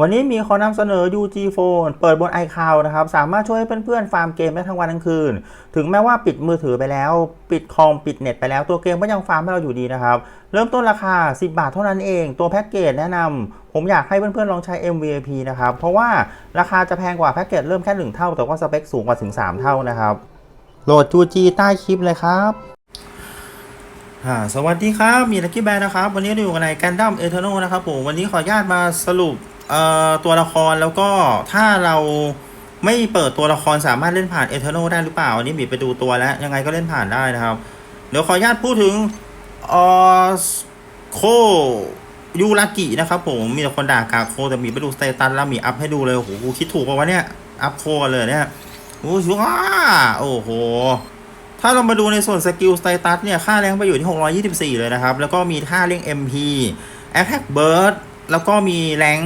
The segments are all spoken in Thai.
วันนี้มีขอนำเสนอ UG Phone เปิดบน iCloud นะครับ สามารถช่วยให้เพื่อนๆ ฟาร์มเกมได้ทั้งวันทั้งคืน ถึงแม้ว่าปิดมือถือไปแล้ว ปิดคอม ปิดเน็ตไปแล้วตัวเกมก็ยังฟาร์มให้เราอยู่ดีนะครับ เริ่มต้นราคา 10 บาทเท่านั้นเอง ตัวแพ็กเกจแนะนำผมอยากให้เพื่อนๆ ลองใช้ MVP นะครับ เพราะว่าราคาจะแพงกว่าแพ็กเกจเริ่มแค่ 1 เท่า แต่ว่าสเปคสูงกว่าถึง 3 เท่านะครับ โหลด UG ใต้คลิปเลยครับสวัสดีครับ มีลักกี้แบนนะครับ วันนี้เราอยู่กันในกันดัมเอเทอร์โนนะครับผม วันนี้ขออนุญาตมาสรุป เอ่อตัวละครแล้วก็ถ้าเราไม่เปิดตัวละครสามารถเล่นผ่านเอเทอร์โนได้หรือเปล่า อันนี้มีไปดูตัวแล้ว ยังไงก็เล่นผ่านได้นะครับ เดี๋ยวขออนุญาตพูดถึงออโคยูรากินะครับผมมีแต่คนด่ากาโคแต่มีไปดูสเตตัสแล้วมีอัพให้ดูเลยโอ้โหคิดถูกป่าวะเนี่ย อัพโคเลยเนี่ยโอ้โหว้าโอ้โห ถ้าเรามาดูในส่วนสกิลสเตตัสเนี่ย ค่าแรงไปอยู่ที่ 624 เลยนะครับ แล้วก็มีค่าเร่ง MP Attack Burst แล้วก็มีแรง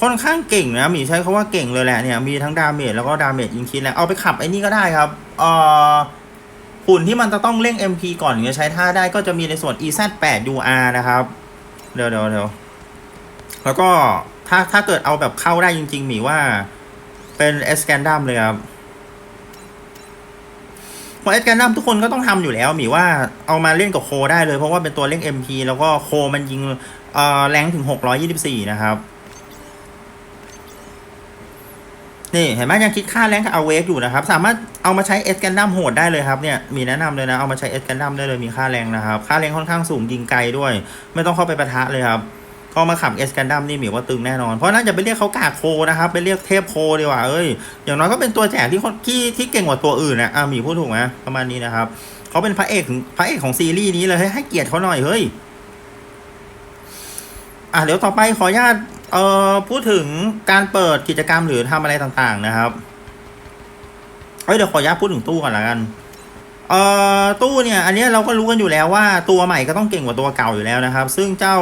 ค่อนข้างเก่งนะมีใช้คาว่าเก่งเลยแหละเนี่ยมีทั้งดาเมจแล้วก็ดาเมจยิงคิดแล้วเอาไปขับไอ้นี่ก็ได้ครับเอ่อหุ่นที่มันจะต้องเร่ง MP ก่อนถึงจะใช้ท่าได้ก็จะมีในส่วน EZ8 UR นะครับเดี๋ยวเดี๋ยวเดี๋ยวแล้วก็ถ้าถ้าเกิดเอาแบบเข้าได้จริงๆหมีว่าเป็น e s c a n d a m เลยครับเพราะเอสการดัมทุกคนก็ต้องทำอยู่แล้วหมีว่าเอามาเล่นกับโคได้เลยเพราะว่าเป็นตัวเล่น MP แล้วก็โคมันยิงเอ่อแรงถึง 624 นะครับ นี่เห็นไหมยังคิดค่าแรงกับเอาเวฟอยู่นะครับ สามารถเอามาใช้เอสกันดัมโหดได้เลยครับเนี่ยมีแนะนำเลยนะเอามาใช้เอสกันดัมได้เลยมีค่าแรงนะครับ ค่าแรงค่อนข้างสูงยิงไกลด้วย ไม่ต้องเข้าไปปะทะเลยครับก็มาขับเอสกันดัมนี่หมีว่าตึงแน่นอน เพราะน่าจะไปเรียกเขากาโคนะครับ ไปเรียกเทพโคดีกว่าเอ้ยอย่างน้อยก็เป็นตัวแจกที่คนที่ที่เก่งกว่าตัวอื่นนะอะหมีพูดถูกไหมประมาณนี้นะครับเขาเป็นพระเอกของพระเอกของซีรีส์นี้เลยให้เกียรติเขาหน่อยเฮ้ยอะเดี๋ยวต่อไปขออนุญาต เอ่อพูดถึงการเปิดกิจกรรมหรือทำอะไรต่างๆนะครับเฮ้ยเดี๋ยวขออนุญาตพูดถึงตู้ก่อนละกัน เอ่อตู้เนี่ยอันนี้เราก็รู้กันอยู่แล้วว่าตัวใหม่ก็ต้องเก่งกว่าตัวเก่าอยู่แล้วนะครับ ซึ่งเจ้า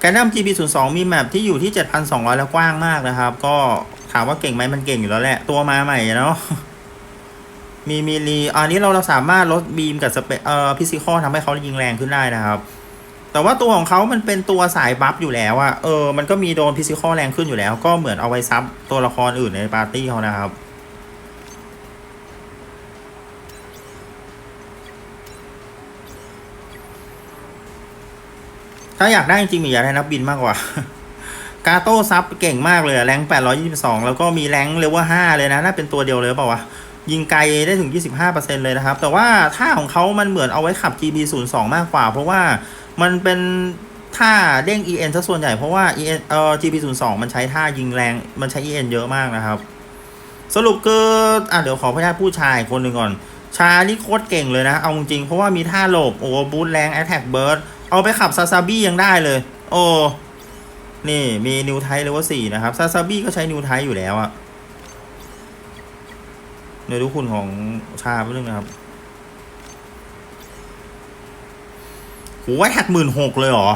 แกนดัม GP02 มีแมปที่อยู่ที่ 7,200 แล้วกว้างมากนะครับ ก็ถามว่าเก่งไหมมันเก่งอยู่แล้วแหละ ตัวมาใหม่เนาะมีมีรีอันนี้เราเราสามารถลดบีมกับสเปเอ่อพิซิคอทำให้เขายิงแรงขึ้นได้นะครับ แต่ว่าตัวของเขามันเป็นตัวสายบัฟอยู่แล้วอะเออ มันก็มีโดนพิซิคอแรงขึ้นอยู่แล้ว ก็เหมือนเอาไว้ซับตัวละครอื่นในปาร์ตี้เขานะครับ ถ้าอยากได้จริงๆมีอยากได้นักบินมากกว่า กาโต้ซับเก่งมากเลยแรง 822 แล้วก็มีแรงเลเวล5เลยนะ น่าเป็นตัวเดียวเลยเปล่าวะยิงไกลได้ถึง 25%เลยนะครับ แต่ว่าท่าของเขามันเหมือนเอาไว้ขับ GB02 มากกว่า เพราะว่า มันเป็นท่าเด้ง EN ซะส่วนใหญ่เพราะว่า EN เอ่อ GB02 มันใช้ท่ายิงแรง มันใช้ EN เยอะมากนะครับ สรุปคืออะเดี๋ยวขอพยาตผู้ชายคนหนึ่งก่อน ชานี่โคตรเก่งเลยนะ เอาจริงเพราะว่ามีท่าหลบ โอ้บูทแรง Attack Burst เอาไปขับซาซาบี้ยังได้เลย โอ้นี่มีนิวไทเลเวลสี่นะครับซาซาบี้ก็ใช้นิวไทอยู่แล้วอะเดี๋ยวดูคุณของชาไปเรื่องนะครับ โหแท็กหมื่นหกเลยเหรอ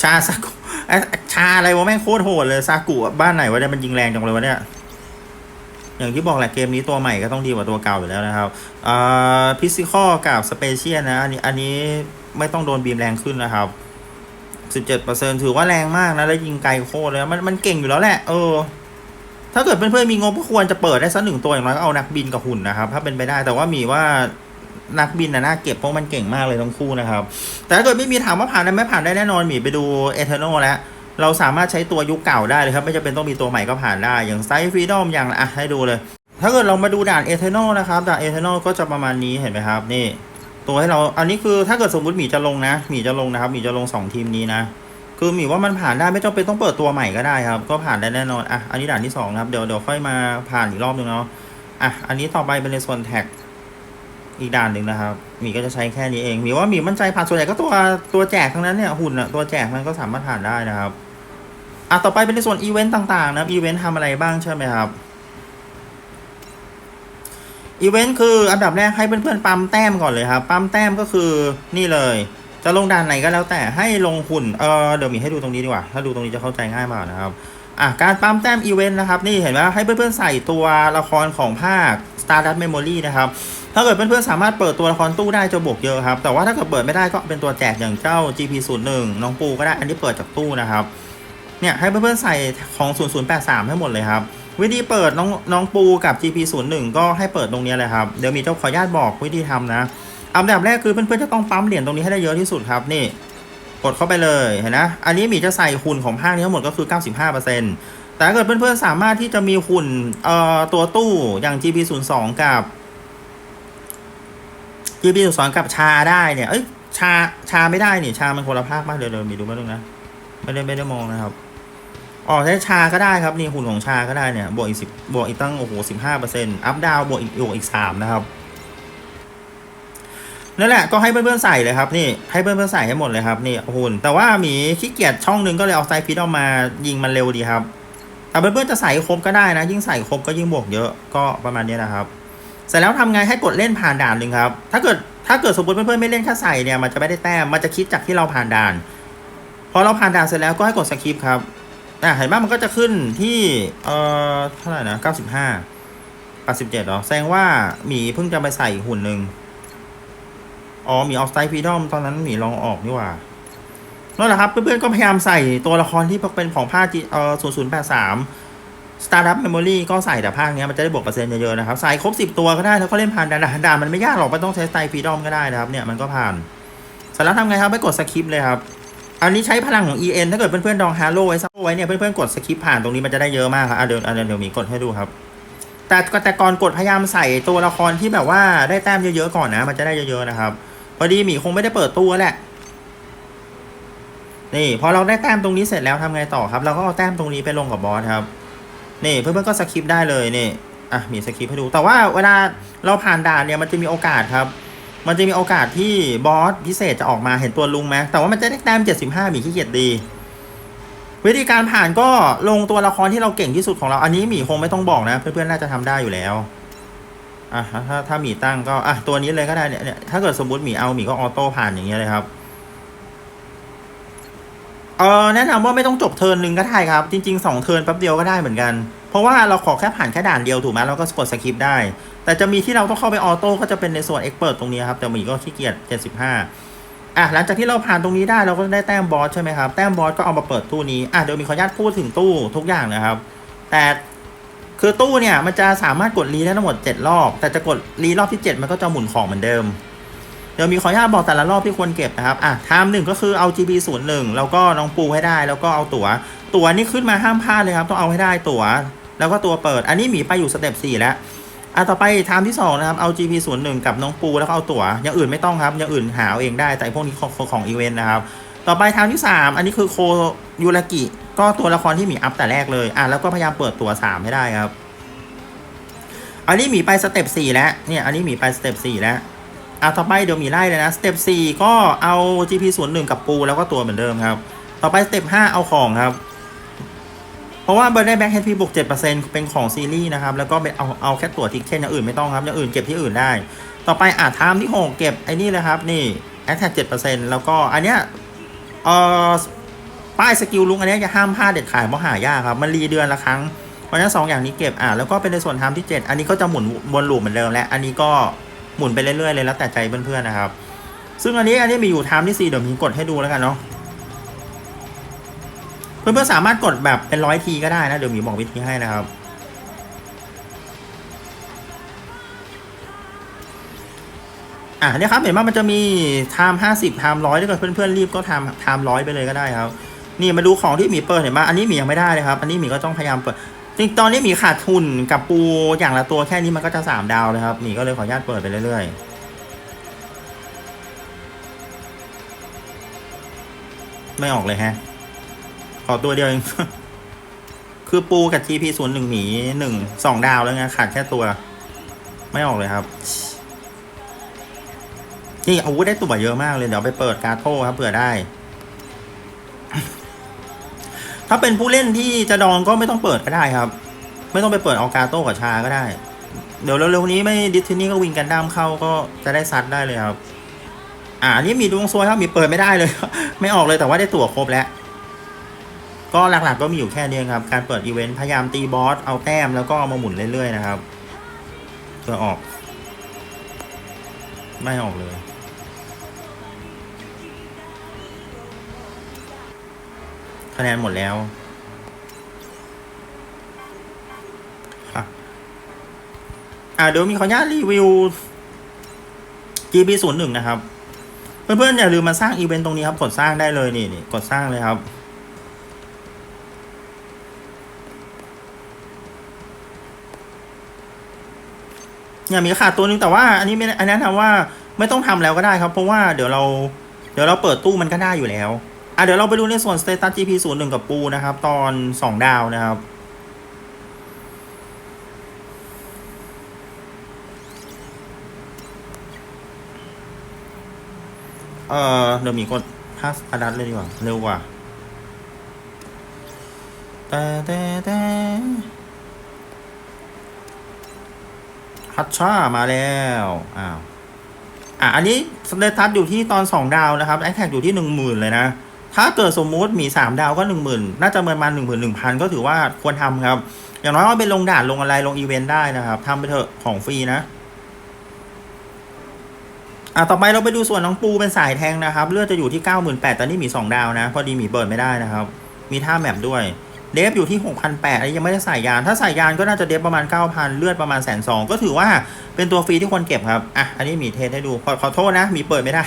ชาซากุเอ๊ะชาอะไรวะแม่งโคตรโหดเลยซากุบ้านไหนวะเนี่ยมันยิงแรงจังเลยวะเนี่ย อย่างที่บอกแหละเกมนี้ตัวใหม่ก็ต้องดีกว่าตัวเก่าอยู่แล้วนะครับอ่าพิซิคอกับสเปเชียลนะ อันนี้อันนี้ไม่ต้องโดนบีมแรงขึ้นนะครับ17%ถือว่าแรงมากนะ แล้วยิงไกลโคตรเลยมันมันเก่งอยู่แล้วแหละ เออ ถ้าเกิดเพื่อนๆมีงบก็ควรจะเปิดได้สักหนึ่งตัวอย่างน้อยก็เอานักบินกับหุ่นนะครับ ถ้าเป็นไปได้แต่ว่ามีว่า นักบินนะน่าเก็บเพราะมันเก่งมากเลยทั้งคู่นะครับ แต่ถ้าเกิดไม่มีถามว่าผ่านได้ไหมผ่านได้แน่นอนหมีไปดูเอเทอร์โนแล้วเราสามารถใช้ตัวยุคเก่าได้เลยครับ ไม่จำเป็นต้องมีตัวใหม่ก็ผ่านได้ อย่างไซฟรีดอมอย่างอะให้ดูเลย ถ้าเกิดเรามาดูด่านเอเทอร์โนนะครับด่านเอเทอร์โนก็จะประมาณนี้เห็นไหมครับนี่ ตัวให้เราอันนี้คือถ้าเกิดสมมติหมีจะลงนะหมีจะลงนะครับหมีจะลงสองทีมนี้นะคือหมีว่ามันผ่านได้ไม่จำเป็นต้องเปิดตัวใหม่ก็ได้ครับ ก็ผ่านได้แน่นอนอะอันนี้ด่านที่สองนะครับเดี๋ยวเดี๋ยวค่อยมาผ่านอีกรอบนึงเนาะอะอันนี้ต่อไปเป็นในส่วนแท็ก อีกด่านหนึ่งนะครับ มีก็จะใช้แค่นี้เอง มีว่ามีมั่นใจผ่านส่วนใหญ่ก็ตัวตัวแจกทั้งนั้นเนี่ยหุ่นอะตัวแจกมันก็สามารถผ่านได้นะครับอะต่อไปเป็นในส่วนอีเวนต์ต่างๆ นะครับอีเวนต์ทำอะไรบ้างใช่ไหมครับอีเวนต์คืออันดับแรกให้เพื่อนๆปั๊มแต้มก่อนเลยครับปั๊มแต้มก็คือนี่เลย จะลงด่านไหนก็แล้วแต่ให้ลงหุ่นเออเดี๋ยวมีให้ดูตรงนี้ดีกว่า ถ้าดูตรงนี้จะเข้าใจง่ายมากนะครับอะการปั๊มแต้มอีเวนต์นะครับ นี่เห็นไหมให้เพื่อนๆใส่ตัวละครของภาค Stardust Memory นะครับ ถ้าเกิดเพื่อนๆสามารถเปิดตัวละครตู้ได้จะบวกเยอะครับ แต่ว่าถ้าเกิดเปิดไม่ได้ก็เป็นตัวแจกอย่างเจ้า GP01 น้องปูก็ได้ อันนี้เปิดจากตู้นะครับ เนี่ยให้เพื่อนๆใส่ของ 0083 ให้หมดเลยครับ วิธีเปิดน้องน้องปูกับ GP01 ก็ให้เปิดตรงนี้เลยครับ เดี๋ยวมีเจ้าขออนุญาตบอกวิธีทำนะอันดับแรกคือเพื่อนๆจะต้องปั๊มเหรียญตรงนี้ให้ได้เยอะที่สุดครับนี่ กดเข้าไปเลยเห็นนะ อันนี้มีจะใส่หุ่นของภาคนี้ทั้งหมดก็คือ 95%แต่ถ้าเกิดเพื่อนๆสามารถที่จะมีหุ่นเอ่อตัวตู้อย่าง GP02 กับ GP02 กับชาได้เนี่ย เอ้ย ชา ชาไม่ได้นี่ ชามันคนละภาคมากเดี๋ยวเดี๋ยวมีดูมาดูนะ ไม่ได้ไม่ได้มองนะครับอ๋อใช้ชาก็ได้ครับนี่หุ่นของชาก็ได้เนี่ย บวกอีกสิบบวกอีกตั้งโอ้โหสิบห้าเปอร์เซ็นต์อัพดาวบวกอีกบวกอีกสามนะครับ นั่นแหละก็ให้เพื่อนๆใส่เลยครับนี่ ให้เพื่อนๆใส่ให้หมดเลยครับนี่หุ่น แต่ว่าหมีขี้เกียจช่องนึงก็เลยเอาไซฟิตออกมายิงมันเร็วดีครับแต่เพื่อนๆจะใส่ครบก็ได้นะ ยิ่งใส่ครบก็ยิ่งบวกเยอะก็ประมาณนี้นะครับ เสร็จแล้วทำไงให้กดเล่นผ่านด่านหนึ่งครับ ถ้าเกิดถ้าเกิดสมมติเพื่อนๆไม่เล่นแค่ใส่เนี่ยมันจะไม่ได้แต้ม มันจะคิดจากที่เราผ่านด่าน พอเราผ่านด่านเสร็จแล้วก็ให้กดสคริปครับอะเห็นไหมมันก็จะขึ้นที่ เอ่อ เท่าไหร่นะ95 87เหรอ แสดงว่าหมีเพิ่งจะไปใส่หุ่นหนึ่งอ๋อหมีออฟไซด์ฟีดอมตอนนั้นหมีลองออกนี่ว่านั่นแหละครับ เพื่อนๆก็พยายามใส่ตัวละครที่เป็นของภาคจีเอ่อ0083 Startup Memory ก็ใส่แต่ภาคเนี้ยมันจะได้บวกเปอร์เซ็นต์เยอะๆนะครับ ใส่ครบ 10 ตัวก็ได้แล้วก็เล่นผ่านด่านด่านมันไม่ยากหรอกไม่ต้องใช้ไซด์ฟีดอมก็ได้นะครับเนี่ยมันก็ผ่านเสร็จแล้วทำไงครับไปกดสคริปเลยครับอันนี้ใช้พลังของ EN ถ้าเกิดเพื่อนๆดองฮาโลไว้ซับไว้เนี่ยเพื่อนๆกดสคริปผ่านตรงนี้มันจะได้เยอะมากครับเดี๋ยวเดี๋ยวเดี๋ยวมีกดให้ดูครับ แต่แต่ก่อนกดพยายามใส่ตัวละครที่แบบว่าได้แต้มเยอะๆก่อนนะ มันจะได้เยอะๆนะครับพอดีหมีคงไม่ได้เปิดตู้แหละนี่พอเราได้แต้มตรงนี้เสร็จแล้วทำไงต่อครับ เราก็เอาแต้มตรงนี้ไปลงกับบอสครับ นี่เพื่อนๆก็สคริปได้เลยนี่อะมีสคริปให้ดู แต่ว่าเวลาเราผ่านด่านเนี่ยมันจะมีโอกาสครับ มันจะมีโอกาสที่บอสพิเศษจะออกมาเห็นตัวลุงไหมแต่ว่ามันจะได้แต้ม 75 มีขี้เกียจดี วิธีการผ่านก็ลงตัวละครที่เราเก่งที่สุดของเราอันนี้หมีคงไม่ต้องบอกนะ เพื่อนๆน่าจะทำได้อยู่แล้วอะถ้าถ้าหมีตั้งก็อะตัวนี้เลยก็ได้เนี่ยเนี่ยถ้าเกิดสมมติหมีเอาหมีก็ออโต้ผ่านอย่างเงี้ยเลยครับ เออแนะนำว่าไม่ต้องจบเทิร์นหนึ่งก็ได้ครับ จริงๆสองเทิร์นแป๊บเดียวก็ได้เหมือนกัน เพราะว่าเราขอแค่ผ่านแค่ด่านเดียวถูกไหมเราก็กดสคริปได้ แต่จะมีที่เราต้องเข้าไปออโต้ก็จะเป็นในส่วนเอ็กเปิดตรงนี้ครับ แต่มีก็ขี้เกียจ75อะหลังจากที่เราผ่านตรงนี้ได้เราก็ได้แต้มบอสใช่ไหมครับ แต้มบอสก็เอามาเปิดตู้นี้อะเดี๋ยวมีขออนุญาตพูดถึงตู้ทุกอย่างนะครับ แต่คือตู้เนี่ยมันจะสามารถกดรีได้ทั้งหมด 7 รอบ แต่จะกดรีรอบที่ 7 มันก็จะหมุนของเหมือนเดิม ดี๋ยวมีขออนุญาตบอกแต่ละรอบที่ควรเก็บนะครับอะไทม์หนึ่งก็คือเอา GB 0 1แล้วก็น้องปูให้ได้ แล้วก็เอาตั๋ว ตั๋วนี่ขึ้นมาห้ามพลาดเลยครับ ต้องเอาให้ได้ตั๋ว แล้วก็ตัวเปิด อันนี้หมีไปอยู่สเต็ป4แล้วอะต่อไปไทม์ที่2นะครับเอา GP 0 1กับน้องปูแล้วก็เอาตั๋วอย่างอื่นไม่ต้องครับอย่างอื่นหาเอาเองได้แต่พวกนี้ของของของอีเวนต์นะครับต่อไปไทม์ที่ 3 อันนี้คือโคยูรากิก็ตัวละครที่หมีอัพแต่แรกเลยอะแล้วก็พยายามเปิดตั๋ว3ให้ได้ครับอันนี้หมีไปสเต็ป4แล้วเนี่ยอันนี้หมีไปสเต็ป4แล้ว อะต่อไปเดี๋ยวมีไล่เลยนะสเต็ป4ก็เอา GP 0 1กับปูแล้วก็ตัวเหมือนเดิมครับ ต่อไปสเต็ป5เอาของครับ เพราะว่าเบอร์ได้แบ็คเฮดพีบวก7%เป็นเป็นของซีรีส์นะครับ แล้วก็เอาเอาแค่ตัวทิกเช่นอย่างอื่นไม่ต้องครับอย่างอื่นเก็บที่อื่นได้ ต่อไปอะไทม์ที่6เก็บไอ้นี่เลยครับนี่แอคแท็ก7%แล้วก็อันเนี้ยเอ่อป้ายสกิลลุงอันเนี้ยจะห้ามพลาดเด็ดขาดเพราะหายากครับ มันรีเดือนละครั้ง เพราะฉะนั้นสองอย่างนี้เก็บอะแล้วก็เป็นในส่วนไทม์ที่ 7 อันนี้ก็จะหมุนวนลูปเหมือนเดิมและอันนี้ก็ หมุนไปเรื่อยๆเลยแล้วแต่ใจเพื่อนๆนะครับ ซึ่งอันนี้อันนี้มีอยู่ไทม์ที่4เดี๋ยวมีกดให้ดูแล้วกันเนาะเพื่อนๆสามารถกดแบบเป็นร้อยทีก็ได้นะ เดี๋ยวหมีบอกวิธีให้นะครับอะเนี่ยครับเห็นว่ามันจะมีไทม์ห้าสิบไทม์ร้อยถ้าเกิดเพื่อนๆรีบก็ไทม์ไทม์ร้อยไปเลยก็ได้ครับ นี่มาดูของที่หมีเปิดเห็นไหมอันนี้หมียังไม่ได้เลยครับ อันนี้หมีก็ต้องพยายามเปิด จริงตอนนี้มีขาดทุนกับปูอย่างละตัวแค่นี้มันก็จะสามดาวเลยครับหมีก็เลยขออนุญาตเปิดไปเรื่อยๆ ไม่ออกเลยฮะ ขอตัวเดียวเอง คือปูกับ GP ศูนย์หนึ่งหมีหนึ่งสองดาวแล้วไงขาดแค่ตัว ไม่ออกเลยครับนี่อาวุธได้ตัวเยอะมากเลย เดี๋ยวไปเปิดการ์โต้ครับเผื่อได้ ถ้าเป็นผู้เล่นที่จะดองก็ไม่ต้องเปิดก็ได้ครับ ไม่ต้องไปเปิดเอกาโต้กับชาก็ได้ เดี๋ยวเร็วๆนี้ไม่ดิสทินี่ก็วิงกันด้ามเข้าก็จะได้ซัดได้เลยครับ อ่านี่มีดวงซวยครับมีเปิดไม่ได้เลย ไม่ออกเลยแต่ว่าได้ตั๋วครบแล้ว ก็หลักๆก็มีอยู่แค่นี้ครับ การเปิดอีเวนต์พยายามตีบอสเอาแต้มแล้วก็เอามาหมุนเรื่อยๆนะครับเพื่อออก ไม่ออกเลย คะแนนหมดแล้วครับอ่าเดี๋ยวมีขออนุญาตรีวิว GB 0 1นะครับ เพื่อนๆอย่าลืมมาสร้างอีเวนต์ตรงนี้ครับ กดสร้างได้เลยนี่นี่กดสร้างเลยครับเนี่ยมีขาดตัวนึงแต่ว่าอันนี้ไม่อันนั้นนะว่าไม่ต้องทำแล้วก็ได้ครับ เพราะว่าเดี๋ยวเรา เดี๋ยวเราเปิดตู้มันก็ได้อยู่แล้ว อะเดี๋ยวเราไปดูในส่วน Status GP 0 1 กับปูนะครับ ตอน 2 ดาวนะครับ เออเดี๋ยวมีกดพาสอดัตเลยดีกว่า เร็วกว่าแต่แต่แต่ฮัตชามาแล้ว อ้าว อะ อันนี้สเตตัสอยู่ที่ตอน 2 ดาวนะครับ แอคแท็กอยู่ที่ 10,000 เลยนะ ถ้าเกิดสมมุติมี 3 ดาวก็ 10,000 น่าจะประมาณ1 1 0 0 0 ก็ถือว่าควรทำครับ อย่างน้อยก็เป็นลงด่านลงอะไรลงอีเวนต์ได้นะครับทำไปเถอะของฟรีนะอะต่อไปเราไปดูส่วนน้องปูเป็นสายแทงนะครับ เลือดจะอยู่ที่ 98,000ตอนนี้มี 2 ดาวนะ พอดีมีเปิดไม่ได้นะครับ มีท่าแมปด้วยเดฟอยู่ที่ 6,800อันนี้ยังไม่ได้ใส่ยาน ถ้าใส่ยานก็น่าจะเดฟประมาณ 9,000 เลือดประมาณแสนสองก็ถือว่าเป็นตัวฟรีที่ควรเก็บครับ อะ อันนี้มีเทสให้ดู ขอขอโทษนะ มีเปิดไม่ได้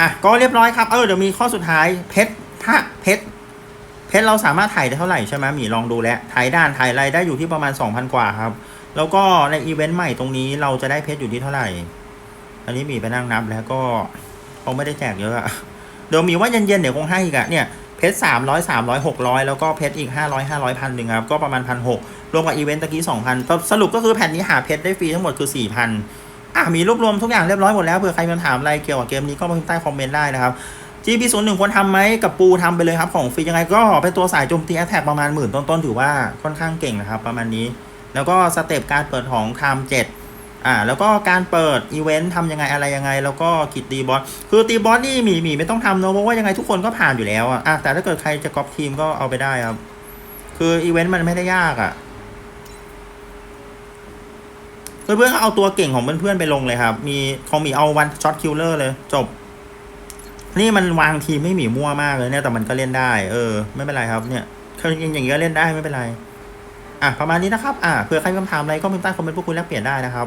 อะก็เรียบร้อยครับ เออเดี๋ยวมีข้อสุดท้ายเพชรถ้าเพชรเพชรเราสามารถถ่ายได้เท่าไหร่ใช่ไหมหมีลองดูแล้วถ่ายด้านถ่ายอะไรได้อยู่ที่ประมาณ 2,000 กว่าครับ แล้วก็ในอีเวนต์ใหม่ตรงนี้เราจะได้เพชรอยู่ที่เท่าไหร่ อันนี้หมีไปนั่งนับแล้วก็คงไม่ได้แจกเยอะอะเดี๋ยวหมีว่าเย็นๆเดี๋ยวคงให้อีกอะเนี่ยเพชรสามร้อยสามร้อยหกร้อยแล้วก็เพชรอีกห้าร้อยห้าร้อยพันหนึ่งครับ ก็ประมาณพันหกรวมกับอีเวนต์ตะกี้สองพันสรุปก็คือแผ่นนี้หาเพชรได้ฟรีทั้งหมดคือสี่พัน อะมีรวบรวมทุกอย่างเรียบร้อยหมดแล้วเผื่อใครมาถามอะไรเกี่ยวกับเกมนี้ก็มาพิมพ์ใต้คอมเมนต์ได้นะครับ GP 0 1 ควรทำไหมกับปูทำไปเลยครับของฟรียังไงก็เป็นตัวสายโจมตีแอตแทกประมาณหมื่นต้นๆถือว่าค่อนข้างเก่งนะครับประมาณนี้ แล้วก็สเต็ปการเปิดของไทม์เจ็ดอ่าแล้วก็การเปิดอีเวนต์ทำยังไงอะไรยังไง แล้วก็กิจตีบอสคือตีบอสนี่มีมีไม่ต้องทำเนอะเพราะว่ายังไงทุกคนก็ผ่านอยู่แล้วอะแต่ถ้าเกิดใครจะก๊อปทีมก็เอาไปได้ครับคืออีเวนต์มันไม่ได้ยากอะ เพื่อนๆก็เอาตัวเก่งของเพื่อนๆไปลงเลยครับ มีของมีเอาวันช็อตคิลเลอร์เลย จบ นี่มันวางทีไม่หมีมั่วมากเลยเนี่ยแต่มันก็เล่นได้ เออ ไม่เป็นไรครับเนี่ยอย่างอย่างเงี้ยเล่นได้ไม่เป็นไร อะประมาณนี้นะครับ อะเผื่อใครมีคำถามอะไรก็พิมพ์ใต้คอมเมนต์พวกคุณแลกเปลี่ยนได้นะครับ